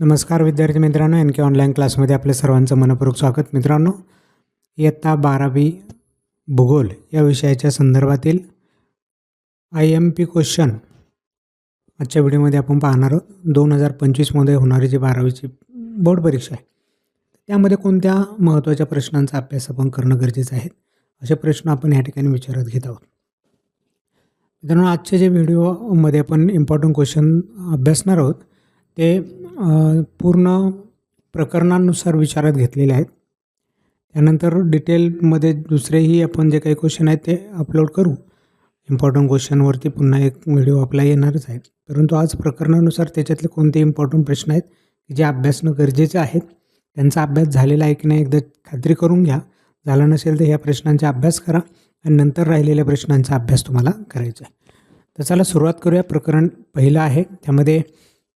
नमस्कार विद्यार्थी मित्रांनो एन के ऑनलाईन क्लासमध्ये आपल्या सर्वांचं मनपूर्वक स्वागत. मित्रांनो इयत्ता बारावी भूगोल या विषयाच्या संदर्भातील आय एम पी क्वेश्चन आजच्या व्हिडिओमध्ये आपण पाहणार आहोत. दोन हजार पंचवीसमध्ये होणारी जी बारावीची बोर्ड परीक्षा आहे त्यामध्ये कोणत्या महत्त्वाच्या प्रश्नांचा अभ्यास आपण करणं गरजेचं आहे असे प्रश्न आपण या ठिकाणी विचारत घेत आहोत. मित्रांनो आजच्या जे व्हिडिओमध्ये आपण इम्पॉर्टंट क्वेश्चन अभ्यासणार आहोत ते पूर्ण प्रकरणांनुसार विचारात घेतलेले आहेत. त्यानंतर डिटेलमध्ये दुसरेही आपण जे काही क्वेश्चन आहेत ते अपलोड करू. इम्पॉर्टंट क्वेश्चनवरती पुन्हा एक व्हिडिओ आपला येणारच आहे. परंतु आज प्रकरणानुसार त्याच्यातले कोणते इम्पॉर्टंट प्रश्न आहेत की जे अभ्यासणं गरजेचे आहेत त्यांचा अभ्यास झालेला आहे की नाही एकदा खात्री करून घ्या. झाला नसेल तर ह्या प्रश्नांचा अभ्यास करा आणि नंतर राहिलेल्या प्रश्नांचा अभ्यास तुम्हाला करायचा आहे. तर चला सुरुवात करूया. प्रकरण पहिलं आहे. त्यामध्ये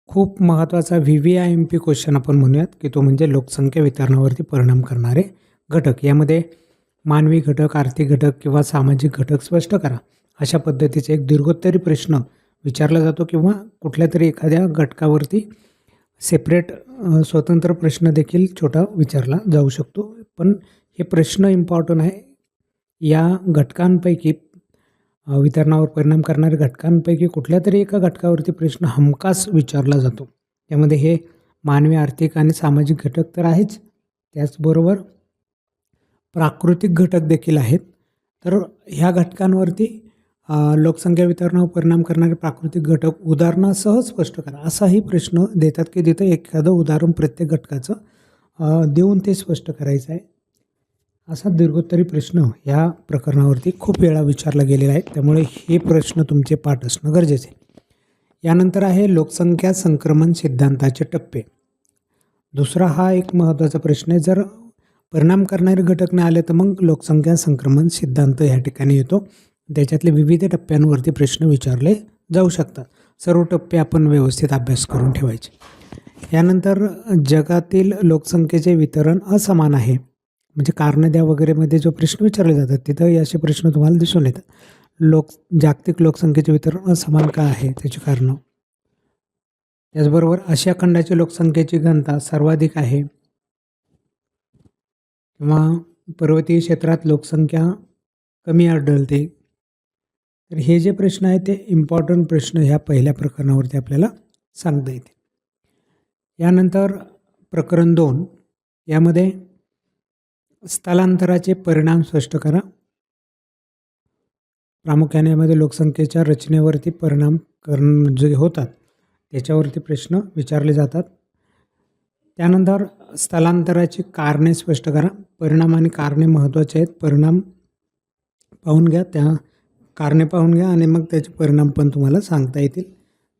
खूप महत्त्वाचा V V I M P question आपण म्हणूयात की तो म्हणजे लोकसंख्या वितरणावरती परिणाम करणारे घटक. यामध्ये मानवी घटक आर्थिक घटक किंवा सामाजिक घटक स्पष्ट करा. अशा पद्धतीचे एक दीर्घोत्तरी प्रश्न विचारला जातो किंवा कुठल्या तरी एखाद्या घटकावरती सेपरेट स्वतंत्र प्रश्न देखील छोटा विचारला जाऊ शकतो. पण हे प्रश्न इम्पॉर्टंट आहे. या घटकांपैकी वितरणावर परिणाम करणाऱ्या घटकांपैकी कुठल्या तरी एका घटकावरती प्रश्न हमखास विचारला जातो. त्यामध्ये हे मानवी आर्थिक आणि सामाजिक घटक तर आहेच. त्याचबरोबर प्राकृतिक घटक देखील आहेत. तर ह्या घटकांवरती लोकसंख्या वितरणावर परिणाम करणारे प्राकृतिक घटक उदाहरणासह स्पष्ट करा. असाही प्रश्न देतात की तिथं एखादं उदाहरण प्रत्येक घटकाचं देऊन ते स्पष्ट करायचं आहे. असा दीर्घोत्तरी प्रश्न या प्रकरणावरती खूप वेळा विचारला गेलेला आहे. त्यामुळे हे प्रश्न तुमचे पाठ असणं गरजेचे आहे. यानंतर आहे लोकसंख्या संक्रमण सिद्धांताचे टप्पे. दुसरा हा एक महत्त्वाचा प्रश्न आहे. जर परिणाम करणारे घटक नाही आले तर मग लोकसंख्या संक्रमण सिद्धांत ह्या ठिकाणी येतो. त्याच्यातले विविध टप्प्यांवरती प्रश्न विचारले जाऊ शकतात. सर्व टप्पे आपण व्यवस्थित अभ्यास करून ठेवायचे. यानंतर जगातील लोकसंख्येचे वितरण असमान आहे. म्हणजे कारणं द्या वगैरेमध्ये जो प्रश्न विचारले जातात तिथं असे प्रश्न तुम्हाला दिसून येतात. लोक जागतिक लोकसंख्येचे वितरण असमान का आहे? त्याची कारणं. त्याचबरोबर आशिया खंडाची लोकसंख्येची घनता सर्वाधिक आहे. किंवा पर्वतीय क्षेत्रात लोकसंख्या कमी आढळते. तर हे जे प्रश्न आहेत ते इम्पॉर्टंट प्रश्न ह्या पहिल्या प्रकरणावरती आपल्याला सांगता येते यानंतर प्रकरण दोन. यामध्ये स्थलांतराचे परिणाम स्पष्ट करा. प्रामुख्याने यामध्ये लोकसंख्येच्या रचनेवरती परिणाम करण जे होतात त्याच्यावरती प्रश्न विचारले जातात. त्यानंतर स्थलांतराची कारणे स्पष्ट करा. परिणाम आणि कारणे महत्त्वाचे आहेत. परिणाम पाहून घ्या त्या कारणे पाहून घ्या आणि मग त्याचे परिणाम पण तुम्हाला सांगता येतील.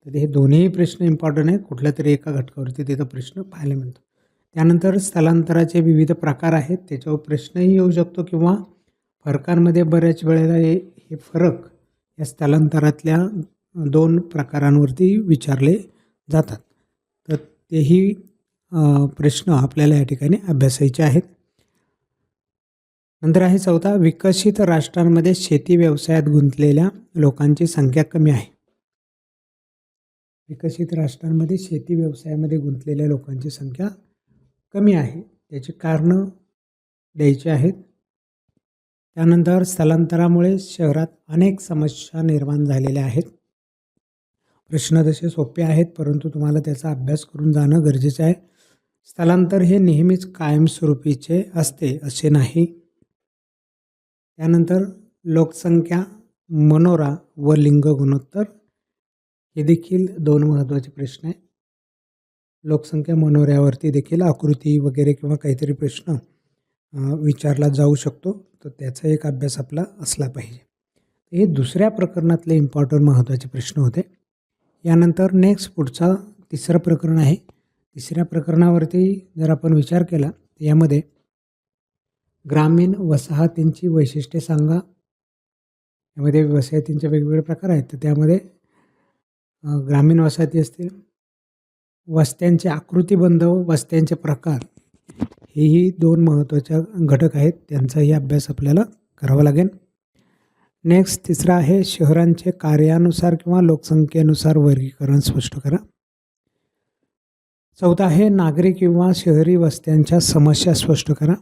तर हे दोन्ही प्रश्न इम्पॉर्टंट आहेत. कुठल्या तरी एका घटकावरती तिथं प्रश्न पाहायला मिळतो. त्यानंतर स्थलांतराचे विविध प्रकार आहेत. त्याच्यावर प्रश्नही येऊ शकतो किंवा फरकांमध्ये बऱ्याच वेळेला हे हे फरक या स्थलांतरातल्या दोन प्रकारांवरती विचारले जातात. तर तेही प्रश्न आपल्याला या ठिकाणी अभ्यासायचे आहेत. नंतर आहे चौथा विकसित राष्ट्रांमध्ये शेती व्यवसायात गुंतलेल्या लोकांची संख्या कमी आहे. विकसित राष्ट्रांमध्ये शेती व्यवसायामध्ये गुंतलेल्या लोकांची संख्या कमी आहे. त्याची कारणं द्यायची आहेत. त्यानंतर स्थलांतरामुळे शहरात अनेक समस्या निर्माण झालेल्या आहेत. प्रश्न तसे सोपे आहेत परंतु तुम्हाला त्याचा अभ्यास करून जाणं गरजेचं आहे. स्थलांतर हे नेहमीच कायमस्वरूपीचे असते असे नाही. त्यानंतर लोकसंख्या मनोरा व लिंग गुणोत्तर हे देखील दोन महत्त्वाचे प्रश्न आहे लोकसंख्या मनोऱ्यावरती देखील आकृती वगैरे किंवा काहीतरी प्रश्न विचारला जाऊ शकतो. तर त्याचा एक अभ्यास आपला असला पाहिजे. हे दुसऱ्या प्रकरणातले इम्पॉर्टंट महत्त्वाचे प्रश्न होते. यानंतर नेक्स्ट पुढचा तिसरं प्रकरण आहे. तिसऱ्या प्रकरणावरती जर आपण विचार केला तर यामध्ये ग्रामीण वसाहतींची वैशिष्ट्ये सांगा. यामध्ये वसाहतींचे वेगवेगळे प्रकार आहेत. तर त्यामध्ये ग्रामीण वसाहती असतील वस्त्यांचे आकृतीबंध व वस्त्यांचे प्रकार हेही दोन महत्त्वाच्या घटक आहेत. त्यांचाही अभ्यास आपल्याला करावा लागेल. नेक्स्ट तिसरा आहे शहरांचे कार्यानुसार किंवा लोकसंख्येनुसार वर्गीकरण स्पष्ट करा. चौथा आहे नागरी किंवा शहरी वस्त्यांच्या समस्या स्पष्ट करा.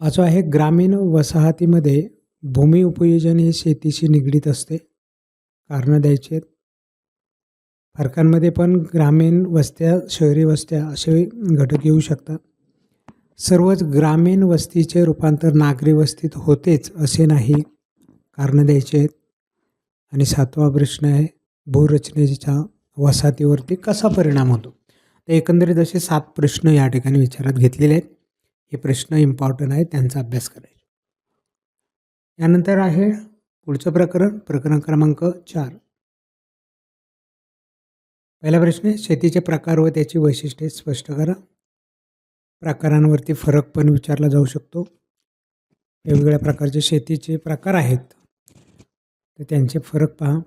पाचवा आहे ग्रामीण वसाहतीमध्ये भूमी उपयोजन हे शेतीशी निगडीत असते. कारणं द्यायची आहेत. फरकांमध्ये पण ग्रामीण वस्त्या शहरी वस्त्या असे घटक येऊ शकतात. सर्वच ग्रामीण वस्तीचे रूपांतर नागरी वस्तीत होतेच असे नाही कारणं द्यायचे आहेत. आणि सातवा प्रश्न आहे भूरचनेच्या वसाहतीवरती कसा परिणाम होतो? तर एकंदरीत असे सात प्रश्न या ठिकाणी विचारात घेतलेले आहेत. हे प्रश्न इम्पॉर्टंट आहेत त्यांचा अभ्यास करायचा. यानंतर आहे पुढचं प्रकरण प्रकरण क्रमांक चार. पहिला प्रश्न आहे शेतीचे प्रकार व त्याची वैशिष्ट्ये स्पष्ट करा. प्रकारांवरती फरक पण विचारला जाऊ शकतो. वेगवेगळ्या प्रकारचे शेतीचे प्रकार आहेत. तर त्यांचे फरक पहा.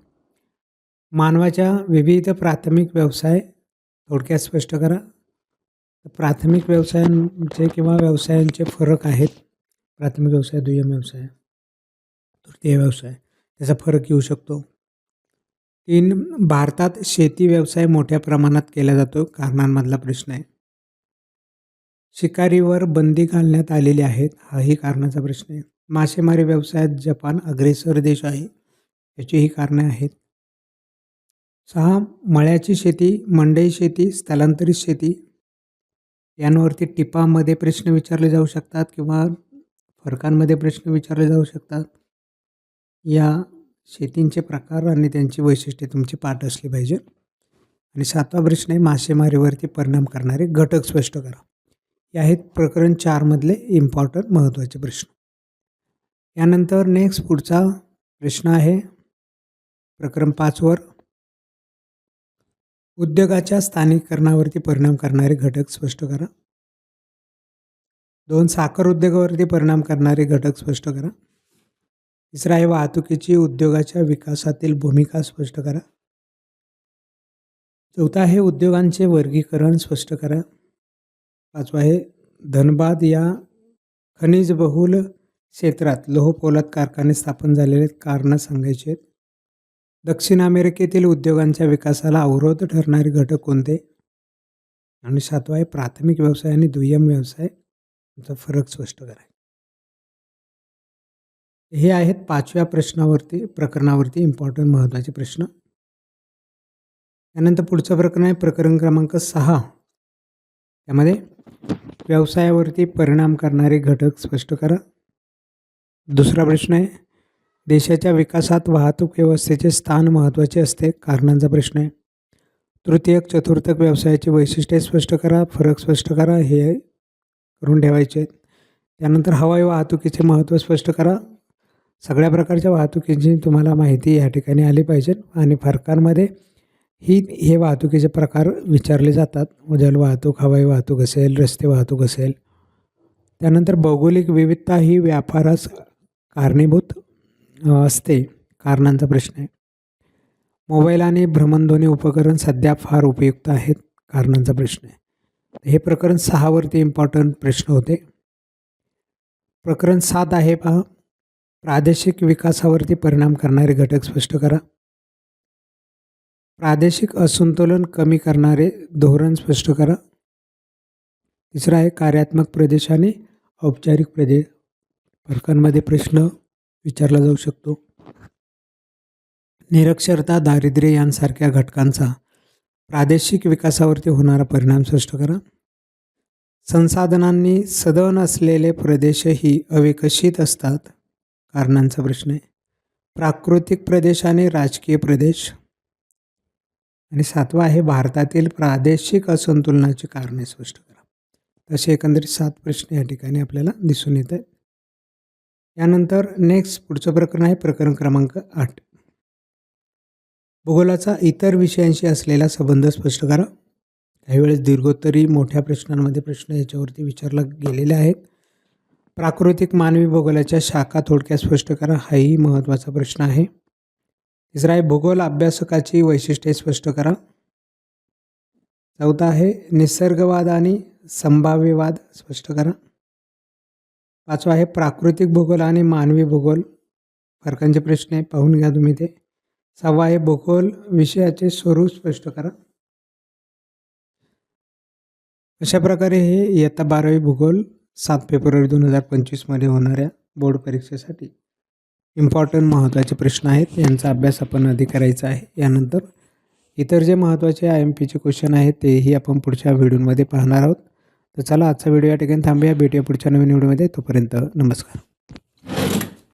मानवाच्या विविध प्राथमिक व्यवसाय थोडक्यात स्पष्ट करा. प्राथमिक व्यवसायांचे किंवा व्यवसायांचे फरक आहेत. प्राथमिक व्यवसाय दुय्यम व्यवसाय तृतीय व्यवसाय त्याचा फरक येऊ शकतो. तीन भारतात शेती व्यवसाय मोठ्या प्रमाणात केला जातो कारणांमधला प्रश्न आहे. शिकारीवर बंदी घालण्यात आलेली आहेत हाही कारणाचा प्रश्न आहे. मासेमारी व्यवसायात जपान अग्रेसर देश आहे याचीही कारणे आहेत. सहा मळ्याची शेती मंडई शेती स्थलांतरित शेती यांवरती टिपामध्ये प्रश्न विचारले जाऊ शकतात किंवा फरकांमध्ये प्रश्न विचारले जाऊ शकतात. या शेतींचे प्रकार आणि त्यांची वैशिष्ट्ये तुमची पाठ असली पाहिजे. आणि सातवा प्रश्न आहे मासेमारीवरती परिणाम करणारे घटक स्पष्ट करा. हे आहेत प्रकरण चारमधले इम्पॉर्टंट महत्त्वाचे प्रश्न. यानंतर नेक्स्ट पुढचा प्रश्न आहे प्रकरण पाचवर उद्योगाच्या स्थानिकरणावरती परिणाम करणारे घटक स्पष्ट करा. दोन साखर उद्योगावरती परिणाम करणारे घटक स्पष्ट करा. तिसरा आहे वाहतुकीची उद्योगाच्या विकासातील भूमिका स्पष्ट करा. चौथा आहे उद्योगांचे वर्गीकरण स्पष्ट करा. पाचवा आहे धनबाद या खनिज बहुल क्षेत्रात लोहपोलाद कारखाने स्थापन झालेले कारणं सांगायचे आहेत. दक्षिण अमेरिकेतील उद्योगांच्या विकासाला अवरोध ठरणारे घटक कोणते? आणि सातवा आहे प्राथमिक व्यवसाय आणि दुय्यम व्यवसाय. याचा फरक स्पष्ट करा. हे आहेत पाचव्या प्रश्नावरती प्रकरणावरती इम्पॉर्टंट महत्त्वाचे प्रश्न. त्यानंतर पुढचं प्रकरण आहे प्रकरण क्रमांक सहा. त्यामध्ये व्यवसायावरती परिणाम करणारे घटक स्पष्ट करा. दुसरा प्रश्न आहे देशाच्या विकासात वाहतूक व्यवस्थेचे स्थान महत्त्वाचे असते कारणांचा प्रश्न आहे. तृतीयक चतुर्थक व्यवसायाची वैशिष्ट्ये स्पष्ट करा. फरक स्पष्ट करा हे करून ठेवायचे आहेत. त्यानंतर हवाई वाहतुकीचे महत्त्व स्पष्ट करा. सगळ्या प्रकारच्या वाहतुकीची तुम्हाला माहिती या ठिकाणी आली पाहिजे आणि फरकांमध्ये ही हे वाहतुकीचे प्रकार विचारले जातात. जल वाहतूक हवाई वाहतूक असेल रस्ते वाहतूक असेल. त्यानंतर भौगोलिक विविधता ही व्यापारास कारणीभूत असते. कारणांचा प्रश्न आहे. मोबाईल आणि भ्रमणध्वनी उपकरण सध्या फार उपयुक्त आहेत कारणांचा प्रश्न आहे. हे प्रकरण सहावरती इम्पॉर्टंट प्रश्न होते. प्रकरण सात आहे पहा. प्रादेशिक विकासावरती परिणाम करणारे घटक स्पष्ट करा. प्रादेशिक असंतुलन कमी करणारे धोरण स्पष्ट करा. तिसरा आहे कार्यात्मक प्रदेश आणि औपचारिक प्रदेश फरकांमध्ये प्रश्न विचारला जाऊ शकतो. निरक्षरता दारिद्र्य यांसारख्या घटकांचा प्रादेशिक विकासावरती होणारा परिणाम स्पष्ट करा. संसाधनांनी सदन असलेले प्रदेशही अविकसित असतात. कारणांचा प्रश्न आहे. प्राकृतिक प्रदेश आणि राजकीय प्रदेश. आणि सातवा आहे भारतातील प्रादेशिक असंतुलनाची कारणे स्पष्ट करा. तसे एकंदरीत सात प्रश्न या ठिकाणी आपल्याला दिसून येत आहेत. यानंतर नेक्स्ट पुढचं प्रकरण आहे प्रकरण क्रमांक आठ. भूगोलाचा इतर विषयांशी असलेला संबंध स्पष्ट करा. काही वेळेस दीर्घोत्तरी मोठ्या प्रश्नांमध्ये प्रश्न याच्यावरती विचारला गेलेले आहेत. प्राकृतिक मानवी भूगोलाच्या शाखा थोडक्यात स्पष्ट करा. हाही महत्त्वाचा प्रश्न आहे. तिसरा आहे भूगोल अभ्यासकाची वैशिष्ट्ये स्पष्ट करा. चौथा आहे निसर्गवाद आणि संभाव्यवाद स्पष्ट करा. पाचवा आहे प्राकृतिक भूगोल आणि मानवी भूगोल. फरकांचे प्रश्न आहे पाहून घ्या तुम्ही ते. सहावा आहे भूगोल विषयाचे स्वरूप स्पष्ट करा. अशा प्रकारे हे इयत्ता बारावी भूगोल सात फेब्रुवारी दोन हजार पंचवीसमध्ये होणाऱ्या बोर्ड परीक्षेसाठी इम्पॉर्टंट महत्त्वाचे प्रश्न आहेत. यांचा अभ्यास आपण आधी करायचा आहे. यानंतर इतर जे महत्त्वाचे आय एम पीचे क्वेश्चन आहेत तेही आपण पुढच्या व्हिडिओमध्ये पाहणार आहोत. तर चला आजचा व्हिडिओ या ठिकाणी थांबूया. भेटूया पुढच्या नवीन व्हिडिओमध्ये. तोपर्यंत नमस्कार.